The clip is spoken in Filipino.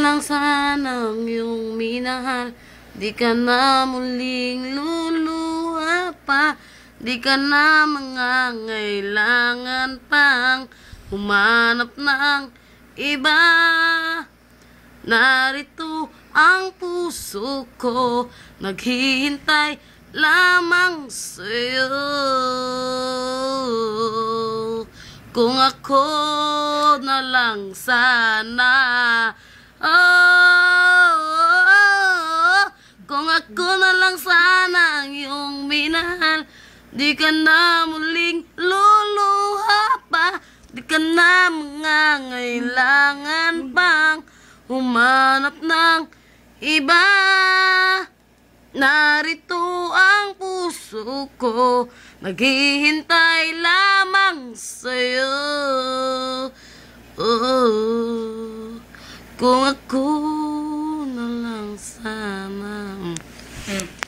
lang sanang iyong minahal. Di ka na muling luluha pa. Di ka na mangangailangan pang Humanap ng iba. Narito ang puso ko Naghihintay lamang sa'yo. Kung ako na lang sana oh, Kung ako na lang sana ang iyong minahal Di ka na muling luluha pa. Di ka na mangangailangan pang Humanap ng iba. Narito ang puso ko Naghihintay lamang sa'yo com a cuna lança a mão. Hum.